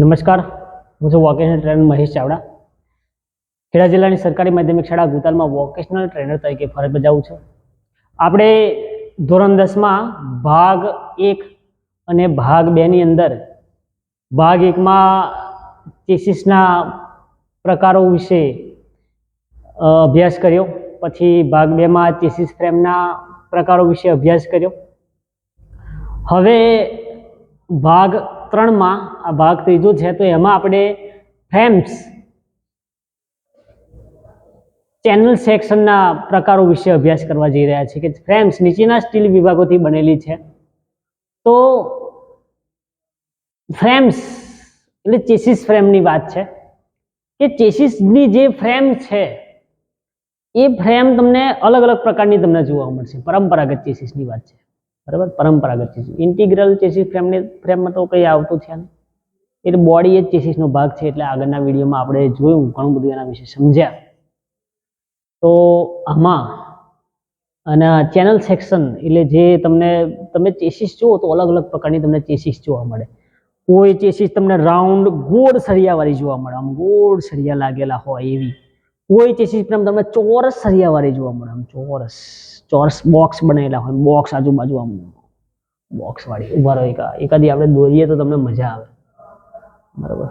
નમસ્કાર, હું છું વોકેશનલ ટ્રેનર મહેશ ચાવડા. ખેડા જિલ્લાની સરકારી માધ્યમિક શાળા ગુતાલમાં વોકેશનલ ટ્રેનર તરીકે ફરજ બજાવું છું. આપણે ધોરણ દસમાં ભાગ એક અને ભાગ બેની અંદર, ભાગ એકમાં ચેસીસના પ્રકારો વિશે અભ્યાસ કર્યો. પછી ભાગ બેમાં ચેસીસ ફ્રેમના પ્રકારો વિશે અભ્યાસ કર્યો. હવે ભાગ ત્રણમાં આ ભાગ ત્રીજો છે, તો એમાં આપણે ફેમ્સ ચેનલ સેક્શનના પ્રકારો વિશે અભ્યાસ કરવા જઈ રહ્યા છીએ કે ફ્રેમ્સ નીચેના સ્ટીલ વિભાગોથી બનેલી છે. તો ફ્રેમ્સ એટલે ચેસિસ ફ્રેમની વાત છે. કે ચેસિસની જે ફ્રેમ છે, એ ફ્રેમ તમને અલગ અલગ પ્રકારની તમને જોવા મળશે. પરંપરાગત ચેસિસની વાત છે. બરાબર? પરંપરાગત ચેસીસ ઇન્ટિગ્રલ ચેસીસ ફ્રેમને ફ્રેમમાં તો કંઈ આવતું છે નહીં એટલે બોડી એ જ ચેસીસનો ભાગ છે એટલે આગળના વિડીયોમાં આપણે જોયું, ઘણું બધું એના વિશે સમજ્યા. તો આમાં અને ચેનલ સેક્શન એટલે જે તમને, તમે ચેસિસ જુઓ તો અલગ અલગ પ્રકારની તમને ચેસિસ જોવા મળે. કોઈ ચેસિસ તમને રાઉન્ડ ગોળ સળિયાવાળી જોવા મળે. આમ ગોળ સળિયા લાગેલા હોય એવી. કોઈ ચેસિસ તમને ચોરસ સળિયાવાળી જોવા મળે. આમ ચોરસ. ચોરસ બોક્સ બનેલા હોય બોક્સ આજુબાજુ આમ બોક્સ વાળી ઊભા રહો એકા એકાદી આપણે દોરીએ તો તમને મજા આવે. બરાબર.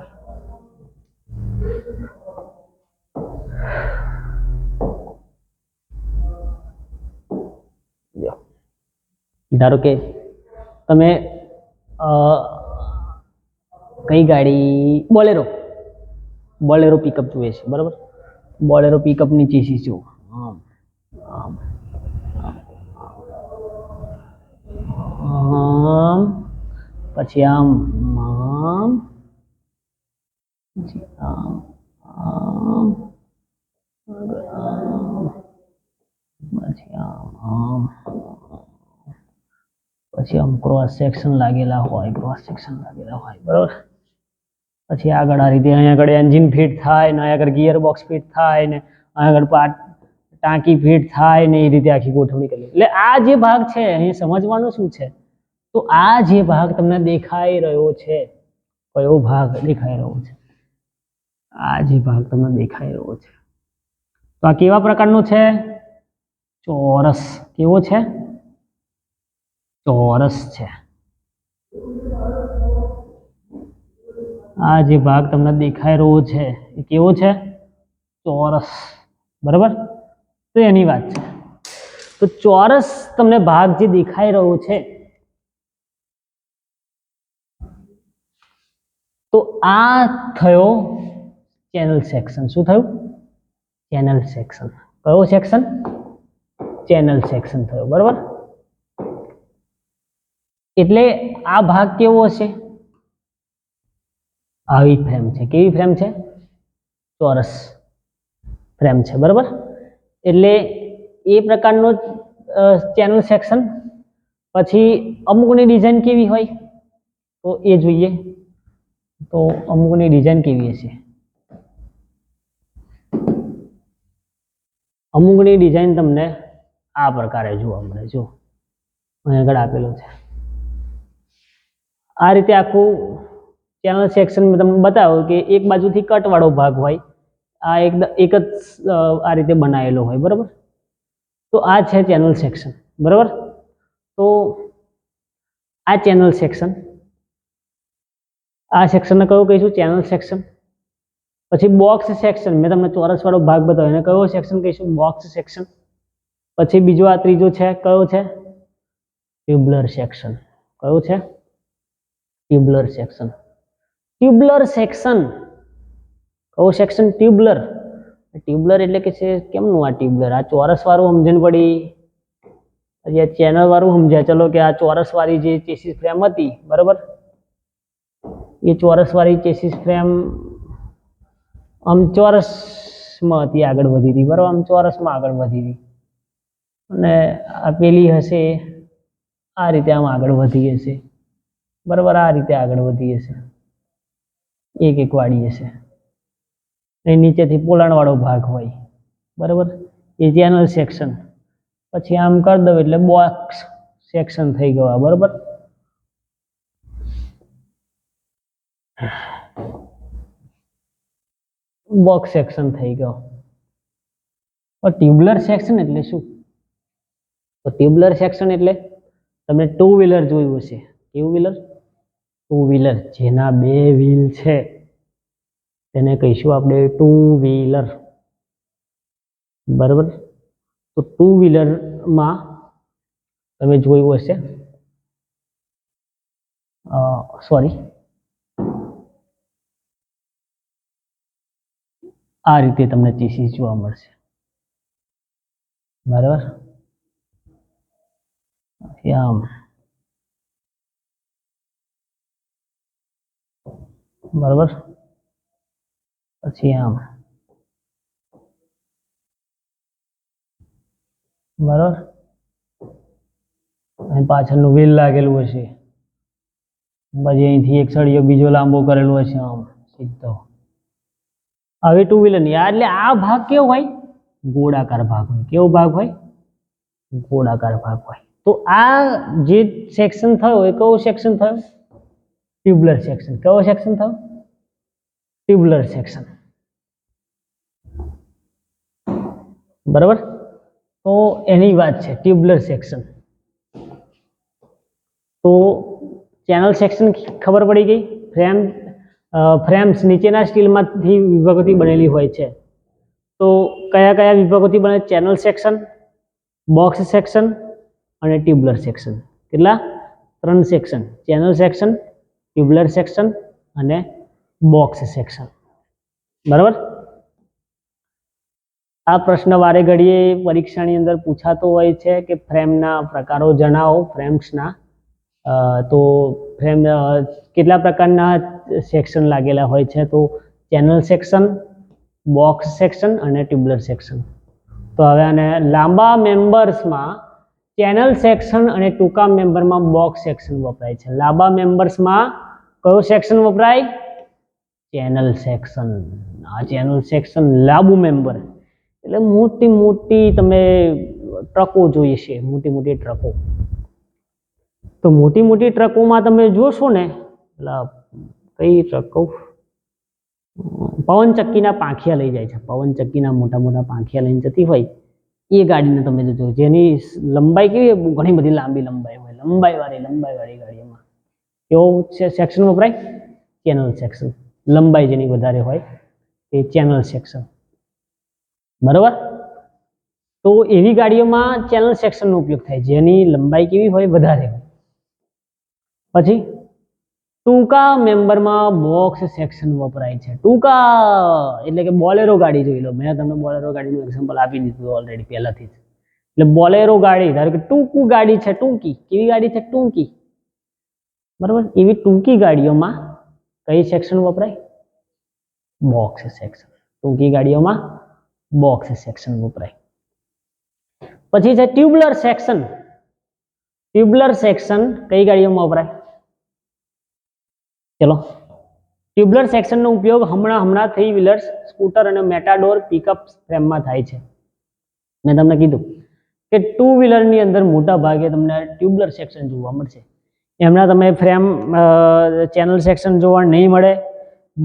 ધારો કે તમે કઈ ગાડી બોલેરો. બોલેરો પિકઅપ જોઈએ છે બરાબર? બોલેરો પિકઅપની ચીસી જુઓ. આમ આમ. આમ પછી આમ મામ પછી આમ આમ, પછી આમ આમ, પછી આમ ક્રોસ સેક્શન લાગેલા હોય ક્રોસ સેક્શન લાગેલા હોય, બરાબર? પછી આગળ આ રીતે અહીંયા આગળ એન્જિન ફિટ થાય ને અહીંયા આગળ ગિયર બોક્સ ફિટ થાય ને અહીંયા આગળ પાટ, ટાંકી ફિટ થાય ને એ રીતે આખી ગોઠવણી કરી. એટલે આ જે ભાગ છે અહીં સમજવાનું શું છે? તો આ જે ભાગ તમને દેખાઈ રહ્યો છે, કયો ભાગ દેખાઈ રહ્યો છે? આ જે ભાગ તમને દેખાઈ રહ્યો છે. તો આ કેવા પ્રકારનો છે? ચોરસ. કેવો છે? ચોરસ છે. આ જે ભાગ તમને દેખાઈ રહ્યો છે, એ કેવો છે? ચોરસ. બરાબર? તો એની વાત છે. તો ચોરસ તમને ભાગ જે દેખાઈ રહ્યો છે તો આ થયો ચેનલ સેક્શન. શું થયું? Channel section. કયો સેક્શન? ચેનલ સેક્શન થયો. બરાબર? એટલે આ ભાગ કેવો હશે? આવી ફ્રેમ છે. કેવી ફ્રેમ છે? ચોરસ ફ્રેમ છે. બરાબર? એટલે એ પ્રકારનો ચેનલ સેક્શન. પછી અમુકની ડિઝાઇન કેવી હોય? તો એ જોઈએ. તો અમુકની ડિઝાઇન કેવી હશે? અમુકની ડિઝાઇન તમને આ પ્રકારે જોવા મળે, જો. અહીં આગળ આપેલો છે. આ રીતે આખું ચેનલ સેક્શન તમને બતાવ્યું કે એક બાજુથી કટવાળો ભાગ હોય, આ એક એક જ આ રીતે બનાવેલો હોય, બરાબર? તો આ છે ચેનલ સેક્શન બરાબર? તો આ ચેનલ સેક્શન આ સેક્શનને કયું કહીશું? ચેનલ સેક્શન પછી બોક્સ સેક્શન મેં તમને ચોરસવાળો ભાગ બતાવ્યો. એને કયો સેક્શન કહીશું? બોક્સ સેક્શન પછી બીજો આ ત્રીજો છે, કયો છે? ટ્યુબ્લર સેક્શન કયો છે? ટ્યુબ્લર સેક્શન ટ્યુબ્લર સેક્શન કયો સેક્શન ટ્યુબ્લર ટ્યુબલર એટલે કે છે, કેમનું આ ટ્યુબલર આ ચોરસવાળું સમજણ પડી. પછી આ ચેનલવાળું સમજ્યા. ચલો કે આ ચોરસવાળી જે ચેસીસ ફ્રેમ હતી, બરાબર? એ ચોરસવાળી ચેસીસ ફ્રેમ આમ ચોરસમાં હતી આગળ વધી હતી બરાબર? આમ ચોરસમાં આગળ વધી હતી અને આ પેલી હશે, આ રીતે આમ આગળ વધી હશે. બરાબર? આ રીતે આગળ વધી હશે. એક એક વાળી હશે. એ નીચેથી પોલાણવાળો ભાગ હોય. બરાબર? એ ચેનલ સેક્શન પછી આમ કરી દઉં એટલે બોક્સ સેક્શન થઈ ગયો બરાબર? બોક્સ સેક્શન થઈ ગયો. ટ્યુબ્યુલર સેક્શન એટલે શું? તો ટ્યુબ્યુલર સેક્શન એટલે તમે ટુ વ્હીલર જોયું હશે. કેવું વ્હીલર ટુ વ્હીલર જેના બે વ્હીલ છે. તેને કહીશું આપણે ટુ વ્હીલર બરાબર? તો ટુ વ્હીલરમાં તમે જોયું હશે. સોરી આ રીતે તમને ચીસીસ જોવા મળશે. બરાબર? આમ બરાબર? પછી આમ બરાબર? અહીં પાછળનું વેલ લાગેલું હશે. પછી અહીંથી એક સળિયો બીજો લાંબો કરેલો હશે આમ, સીધો. હવે ટુ વ્હીલરની. આ એટલે આ ભાગ કેવો હોય? ગોળાકાર ભાગ હોય. કેવો ભાગ હોય? ગોળાકાર ભાગ હોય. તો આ જે સેક્શન થયો એ કયો સેક્શન થયો? ટ્યુબ્યુલર સેક્શન કયો સેક્શન થયો? ટ્યુબ્યુલર સેક્શન બરાબર? તો એની વાત છે. ટ્યુબ્યુલર સેક્શન તો ચેનલ સેક્શન ખબર પડી ગઈ? ફ્રેમ ફ્રેમ્સ નીચેના સ્ટીલમાંથી વિભાગોથી બનેલી હોય છે. તો કયા કયા વિભાગોથી બને? ચેનલ સેક્શન બોક્સ સેક્શન અને ટ્યુબ્યુલર સેક્શન કેટલા? ત્રણ section channel section tubular section અને બોક્સ સેક્શન બરાબર? આ પ્રશ્ન વારે ઘડીએ પરીક્ષાની અંદર પૂછાતો હોય છે કે ફ્રેમના પ્રકારો જણાવો ફ્રેમ્સના તો ફ્રેમ કેટલા પ્રકારના સેક્શન લાગેલા હોય છે? તો ચેનલ સેક્શન બોક્સ સેક્શન અને ટ્યુબ્યુલર સેક્શન તો હવે આને લાંબા મેમ્બર્સમાં ચેનલ સેક્શન અને ટૂંકા મેમ્બરમાં બોક્સ સેક્શન વપરાય છે. લાંબા મેમ્બર્સમાં કયો સેક્શન વપરાય? ચેનલ સેક્શન આ ચેનલ સેક્શન લાંબુ મેમ્બર એટલે મોટી મોટી તમે ટ્રકો જોઈએ છે મોટી મોટી ટ્રકો. તો મોટી મોટી ટ્રકોમાં તમે જોશો ને પેલા કઈ ટ્રકો કહું? પવનચક્કીના પાંખિયા લઈ જાય છે. પવનચક્કીના મોટા મોટા પાંખિયા લઈને જતી હોય, એ ગાડીને તમે જોજો. જેની લંબાઈ કેવી ઘણી બધી લાંબી લંબાઈ હોય. લંબાઈવાળી લંબાઈવાળી લંબાઈ વાળી ગાડીઓમાં કેવો સેક્શન વપરાય? ચેનલ સેક્શન લંબાઈ જેની વધારે હોય, એ ચેનલ સેક્શન બરાબર? તો એવી ગાડીઓમાં ચેનલ સેક્શનનો ઉપયોગ થાય. જેની લંબાઈ કેવી હોય, વધારે હોય. પછી ટૂંકા મેમ્બરમાં બોક્સ સેક્શન વપરાય છે. ટૂંકા, એટલે કે બોલેરો ગાડી જોઈ લો. મેં તમને બોલેરો ગાડીનું એક્ઝામ્પલ આપી દીધું ઓલરેડી પહેલાથી જ. એટલે બોલેરો ગાડી, ધારો કે ટૂંકું ગાડી છે ટૂંકી. કેવી ગાડી છે? ટૂંકી. બરાબર? એવી ટૂંકી ગાડીઓમાં કઈ સેક્શન વપરાય? બોક્સ સેક્શન ટૂંકી ગાડીઓમાં બોક્સ સેક્શન વપરાય. પછી છે ટ્યુબ્યુલર સેક્શન ટ્યુબ્યુલર સેક્શન કઈ ગાડીઓમાં વપરાય? ચલો. ટ્યુબ્યુલર સેક્શનનો ઉપયોગ હમણાં હમણાં થ્રી વ્હીલર્સ, સ્કૂટર અને મેટાડોર પિકઅપ ફ્રેમમાં થાય છે. મેં તમને કીધું કે ટુ વ્હીલરની અંદર મોટા ભાગે તમને ટ્યુબ્યુલર સેક્શન જોવા મળશે. એમના તમે ફ્રેમ ચેનલ સેક્શન જોવા નહીં મળે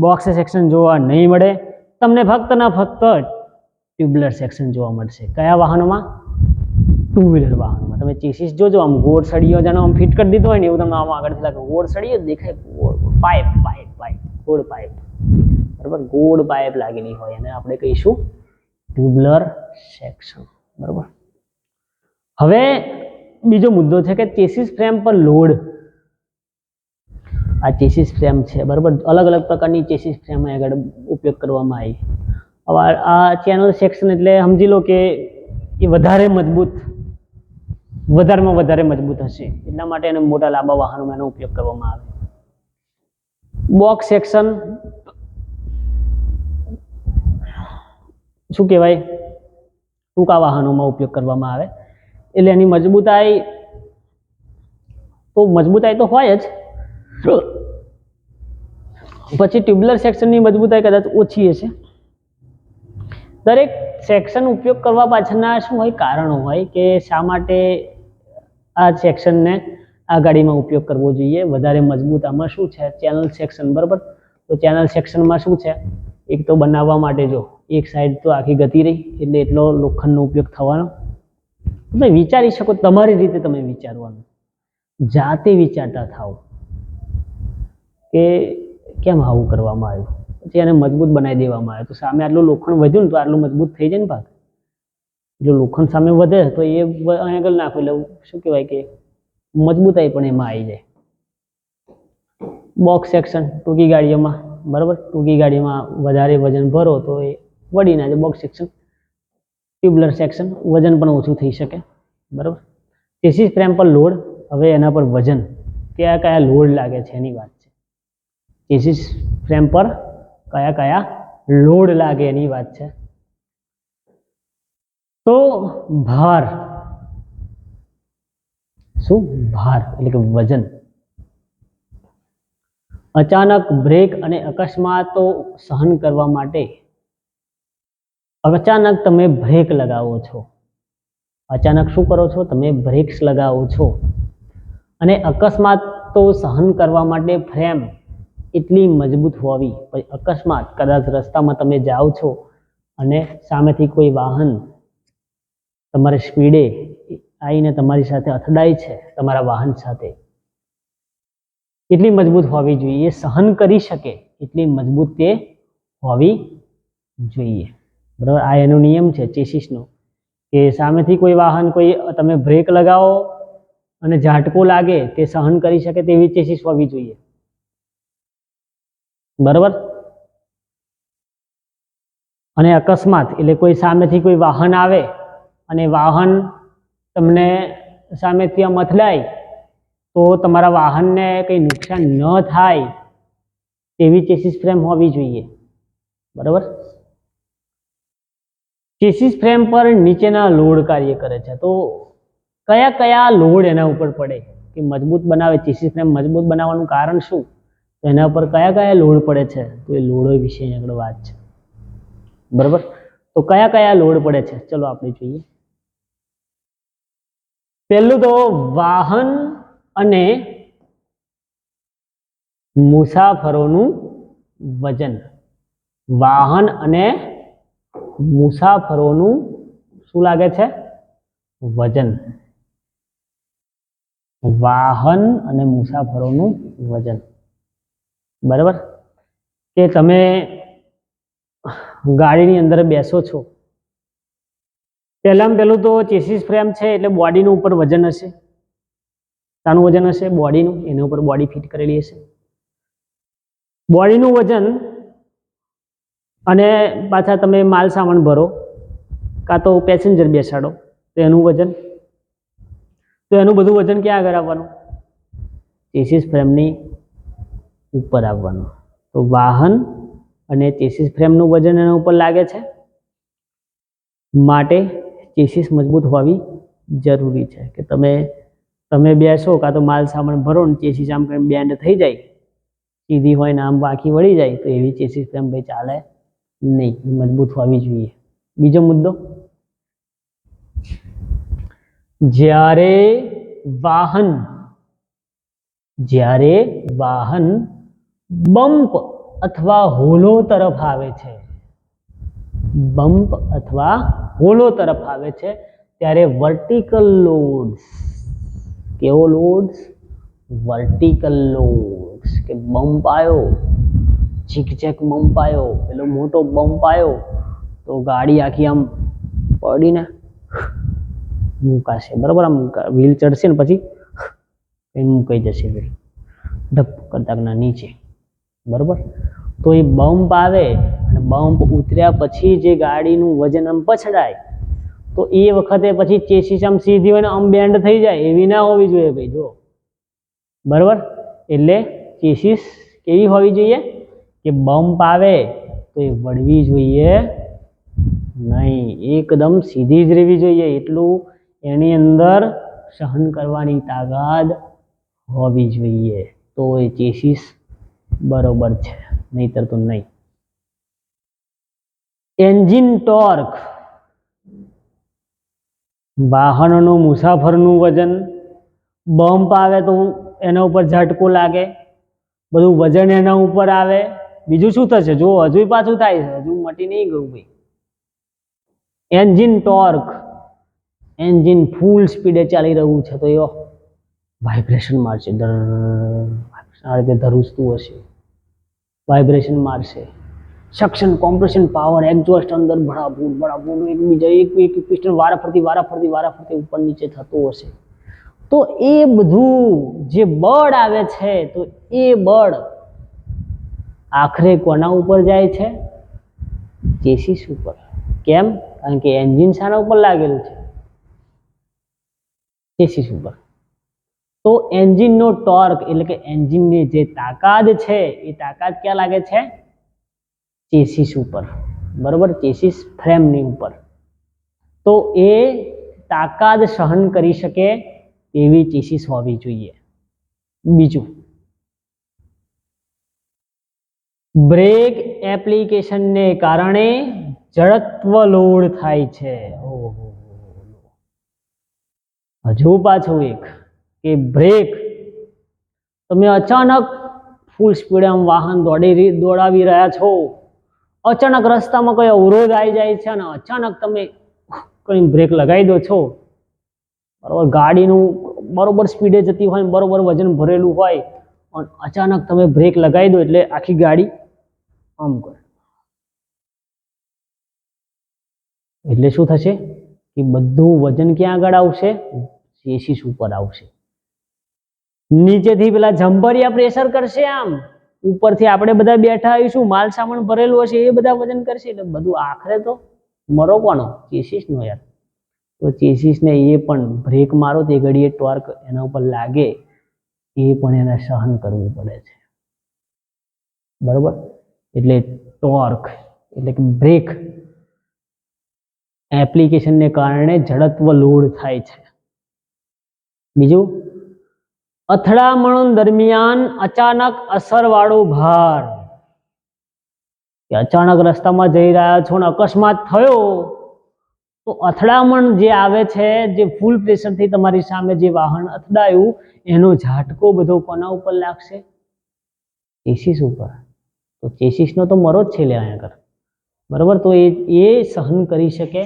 બોક્સ સેક્શન જોવા નહીં મળે. તમને ફક્ત ના ફક્ત ટ્યુબ્યુલર સેક્શન જોવા મળશે. કયા વાહનોમાં? ટુ વ્હીલર વાહનોમાં. તમે ચેસીસ જોજો, આમ ગોળ સળીઓ જાણો આમ ફિટ કરી દીધો હોય ને એવું તમને આમ આગળથી લાગે, ગોળ સળીઓ દેખાય ગોળ. પાઇપ પાઇપ પાઇપ, ગોળ પાઇપ. બરાબર? ગોળ પાઇપ લાગેલી હોય અને આપણે કહીશું ટ્યુબ્યુલર સેક્શન. બરાબર? હવે બીજો મુદ્દો છે કે ચેસીસ ફ્રેમ પર લોડ. આ ચેસીસ ફ્રેમ છે, બરાબર? અલગ અલગ પ્રકારની ચેસીસ ફ્રેમ આગળ ઉપયોગ કરવામાં આવી. હવે આ ચેનલ સેક્શન એટલે સમજી લો કે એ વધારે મજબૂત, વધારેમાં વધારે મજબૂત હશે. એટલા માટે એને મોટા લાંબા વાહનોમાં એનો ઉપયોગ કરવામાં આવે. બોક્સ સેક્શન શું કહેવાય? ટૂંકા વાહનોમાં ઉપયોગ કરવામાં આવે. એટલે એની મજબૂતાઈ તો મજબૂતાઈ તો હોય જ. પછી ટ્યુબ્યુલર સેક્શનની મજબૂતાઈ કદાચ ઓછી હશે. દરેક સેક્શન ઉપયોગ કરવા પાછળના શું હોય? કારણો હોય કે શા માટે આ સેક્શનને આ ગાડીમાં ઉપયોગ કરવો જોઈએ. વધારે મજબૂત આમાં શું છે? ચેનલ સેક્શન બરાબર? તો ચેનલ સેક્શનમાં શું છે? એક તો બનાવવા માટે જો, એક સાઈડ તો આખી ગતિ રહી, એટલે એટલો લોખંડનો ઉપયોગ થવાનો. તમે વિચારી શકો, તમારી રીતે તમે વિચારવાનું. જાતે વિચારતા થાવ કે કેમ આવું કરવામાં આવ્યું? પછી એને મજબૂત બનાવી દેવામાં આવ્યું તો સામે આટલું લોખંડ વધ્યું ને તો આટલું મજબૂત થઈ જાય ને પાક જો લોખંડ સામે વધે તો એ આગળ નાખો. એટલે શું કહેવાય કે મજબૂતાઈ પણ એમાં આવી જાય. બોક્સ સેક્શન ટૂંકી ગાડીઓમાં, બરાબર? ટૂંકી ગાડીમાં વધારે વજન ભરો તો એ વળી ના જાય બોક્સ સેક્શન ટ્યુબ્યુલર સેક્શન વજન પણ ઓછું થઈ શકે, બરાબર? ચેસિસ ફ્રેમ પર લોડ હવે એના પર વજન, કયા કયા લોડ લાગે છે એની વાત છે. ચેસિસ ફ્રેમ પર કયા કયા લોડ લાગે એની વાત છે. તો, ભાર શું ભાર એટલે કે વજન. અચાનક બ્રેક અને અકસ્માતો સહન કરવા માટે અચાનક તમે બ્રેક લગાવો છો. અચાનક શું કરો છો? તમે બ્રેક્સ લગાવો છો. અને અકસ્માતો સહન કરવા માટે ફ્રેમ એટલી મજબૂત હોવી પછી અકસ્માત કદાચ રસ્તામાં તમે જાઓ છો અને સામેથી કોઈ વાહન તમારે સ્પીડે આવીને તમારી સાથે અથડાય છે, તમારા વાહન સાથે. કેટલી મજબૂત હોવી જોઈએ. સહન કરી શકે એટલી મજબૂત તે હોવી જોઈએ. બરાબર? આ એનો નિયમ છે, ચેસિસનો, કે સામેથી કોઈ વાહન કોઈ તમે બ્રેક લગાવો અને ઝાટકો લાગે તે સહન કરી શકે તેવી ચેસિસ હોવી જોઈએ. બરાબર? અને અકસ્માત, એટલે કોઈ સામેથી કોઈ વાહન આવે અને વાહન તમને સામેથી આમ અથડાય, તો તમારા વાહનને કંઈ નુકસાન ન થાય તેવી ચેસીસ ફ્રેમ હોવી જોઈએ. બરાબર? ચેસીસ ફ્રેમ પર નીચેના લોડ કાર્ય કરે છે. તો કયા કયા લોડ એના ઉપર પડે? કે મજબૂત બનાવે ચેસિસ ફ્રેમ મજબૂત બનાવવાનું કારણ શું? તો એના પર કયા કયા લોડ પડે છે? તો એ લોડો વિશે આગળ વાત છે. બરાબર? તો કયા કયા લોડ પડે છે? ચલો આપણે જોઈએ. પહેલું તો વાહન અને મુસાફરોનું વજન. વાહન અને મુસાફરોનું શું લાગે છે? વજન. વાહન અને મુસાફરોનું વજન. બરાબર? કે તમે ગાડીની અંદર બેસો છો પહેલામાં પહેલું તો ચેસિસ ફ્રેમ છે એટલે બોડીનું ઉપર વજન હશે. શાનું વજન હશે બોડીનું એના ઉપર બોડી ફિટ કરેલી હશે. બોડીનું વજન અને પાછા તમે માલ સામાન ભરો, કાં તો પેસેન્જર બેસાડો, તો એનું વજન, તો એનું બધું વજન ક્યાં આગળ આવવાનું? ચેસિસ ફ્રેમની ઉપર આવવાનું. તો વાહન અને ચેસિસ ફ્રેમનું વજન એના ઉપર લાગે છે. માટે ચેસિસ મજબૂત હોવી જરૂરી છે કે તમે તમે બેસો કાં તો માલ સામાન ભરો ને ચેસિસ આમ કંઈ બેન્ડ થઈ જાય, સીધી હોય ને આમ બાકી વળી જાય, તો એવી ચેસીસ તેમ ભાઈ ચાલે નહીં મજબૂત હોવી જોઈએ. બીજો મુદ્દો? જ્યારે વાહન જ્યારે વાહન બમ્પ અથવા હોલો તરફ આવે છે બમ્પ અથવા હોલો તરફ આવે છે, ત્યારે વર્ટિકલ લોડ્સ, કેવો લોડ્સ? વર્ટિકલ લોડ્સ, કે બમ્પ આવ્યો ઝીકઝેક બમ્પ આવ્યો પેલો મોટો બમ્પ આવ્યો તો ગાડી આખી આમ પડીને મૂકાશે, બરાબર? આમ વ્હીલ ચડશે ને પછી એ મુકાઈ જશે વ્હીલ ધપ કરતા નીચે, બરાબર? તો એ બમ્પ આવે બમ્પ ઉતર્યા પછી જે ગાડીનું વજન આમ પછડાય, તો એ વખતે પછી ચેસીસ આમ સીધી હોય ને આમ બેન્ડ થઈ જાય, એવી ના હોવી જોઈએ ભાઈ જો બરાબર? એટલે ચેસીસ કેવી હોવી જોઈએ? કે બમ્પ આવે તો એ વળવી જોઈએ નહીં, એકદમ સીધી જ રહેવી જોઈએ, એટલું એની અંદર સહન કરવાની તાકાત હોવી જોઈએ. તો એ ચેસીસ બરોબર છે, નહીતર તો નહીં. Engine torque. વાહનોનું મુસાફરનું વજન. બમ્પ આવે તો એના ઉપર ઝટકો લાગે. બધું વજન એના ઉપર આવે. બીજું શું થશે? જો હજુ પાછું થાય છે. હજુ મટી નહીં ગયું ભાઈ. Engine torque. એન્જિન ફૂલ સ્પીડે ચાલી રહ્યું છે. તો એ વાઇબ્રેશન મારશે. દર આ રીતે ધરુસતું હશે. વાઇબ્રેશન મારશે. સક્શન કોમ્પ્રેશન પાવર એક્ઝોસ્ટ અંદર ભડાભૂટ ભડાભૂટ એકબીજા એક એક પિસ્ટન વારા ફરતી વારા ફરતી વારા ફરતી ઉપર નીચે થતું હશે. તો એ બધું જે બળ આવે છે, તો એ બળ આખરે કોના ઉપર જાય છે? ચેસીસ ઉપર. કેમ? કારણ કે એન્જિન શાના ઉપર લાગેલું છે. ચેસીસ ઉપર. તો એન્જિનનો ટોર્ક એટલે કે એન્જિનની જે તાકાત છે, એ તાકાત ક્યાં લાગે છે? ચેસીસ ઉપર. બરોબર? ચેસીસ ફ્રેમની ઉપર. તો એ તાકાત સહન કરી શકે તેવી ચેસીસ હોવી જોઈએ. બીજું. બ્રેક એપ્લિકેશનને કારણે જડત્વ લોડ થાય છે. ઓહો. હજુ પાછું એક, કે બ્રેક. તમે અચાનક ફૂલ સ્પીડ આમ વાહન દોડી દોડાવી રહ્યા છો. અચાનક રસ્તામાં કોઈ અવરોધ આવી જાય છે અને અચાનક તમે કંઈ બ્રેક લગાવી દો છો? બરાબર, ગાડીનું બરોબર સ્પીડે જતી હોય બરોબર વજન ભરેલું હોય અને અચાનક તમે બ્રેક લગાવી દો એટલે આખી ગાડી આમ કરે. એટલે શું થશે? કે બધું વજન ક્યાં આગળ આવશે? ચેસીસ ઉપર આવશે. નીચેથી પેલા જમ્પરિયા પ્રેશર કરશે આમ. ઉપરથી આપણે બધા બેઠા આવીશું, માલ સામાન ભરેલું હશે, એ બધા વજન કરશે. એટલે બધું આખરે તો મરો કોનો ચેસીસ નો યાર. તો ચેસીસ ને એ પણ બ્રેક મારો, તે ઘડીએ ટોર્ક એના ઉપર લાગે, એ પણ એને સહન કરવું પડે છે. બરોબર? એટલે ટોર્ક એટલે કે બ્રેક એપ્લિકેશનને કારણે જડત્વ લોડ થાય છે. બીજું? અથડામણ દરમિયાન અચાનક અસરવાળો ભાર. કે અચાનક રસ્તામાં જઈ રહ્યા છો ને અકસ્માત થયો, તો અથડામણ જે આવે છે, જે ફૂલ પ્રેશરથી તમારી સામે જે વાહન અથડાયું, એનો ઝાટકો બધો કોના ઉપર લાગશે? ચેસીસ ઉપર. તો ચેસીસનો તો મરો જ છે લે આગળ. બરાબર? તો એ એ સહન કરી શકે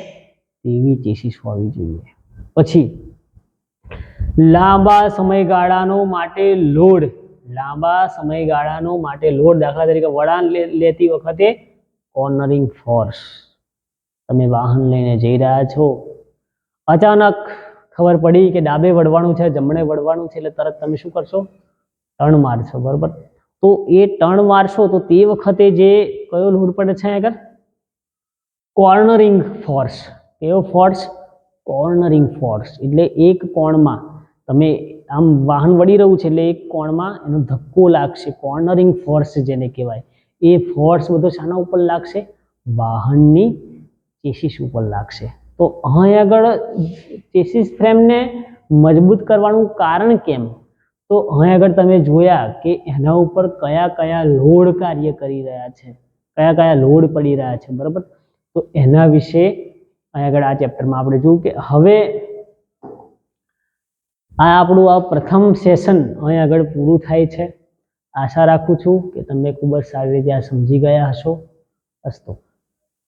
તેવી ચેસીસ હોવી જોઈએ. પછી લાંબા સમયગાળાનો માટે લોડ. લાંબા સમયગાળાનો માટે લોડ. દાખલા તરીકે વળાંક લેતી વખતે કોર્નરિંગ ફોર્સ તમે વાહન લઈને જઈ રહ્યા છો. અચાનક ખબર પડી કે ડાબે વળવાનું છે, જમણે વળવાનું છે, એટલે તરત તમે શું કરશો? ટર્ન મારશો, બરાબર? તો એ ટર્ન મારશો, તો તે વખતે જે કયો લોડ પડે છે આગળ? કોર્નરિંગ ફોર્સ કેવો ફોર્સ કોર્નરિંગ ફોર્સ એટલે એક કોણમાં. તમે આમ વાહન વળી રહ્યું છે એટલે એક કોણમાં એનો ધક્કો લાગશે કોર્નરિંગ ફોર્સ જેને કહેવાય. એ ફોર્સ બધો શાના ઉપર લાગશે? વાહનની ચેસીસ ઉપર લાગશે. તો અહીં આગળ ચેસીસ ફ્રેમને મજબૂત કરવાનું કારણ કેમ? તો અહીં આગળ તમે જોયા કે એના ઉપર કયા કયા લોડ કાર્ય કરી રહ્યા છે. કયા કયા લોડ પડી રહ્યા છે, બરાબર? તો એના વિશે અહીં આગળ આ ચેપ્ટરમાં આપણે જોયું કે હવે આ આપણું આ પ્રથમ સેશન અહીં આગળ પૂરું થાય છે. આશા રાખું છું કે તમે ખૂબ જ સારી રીતે આ સમજી ગયા હશો. અસ્તુ.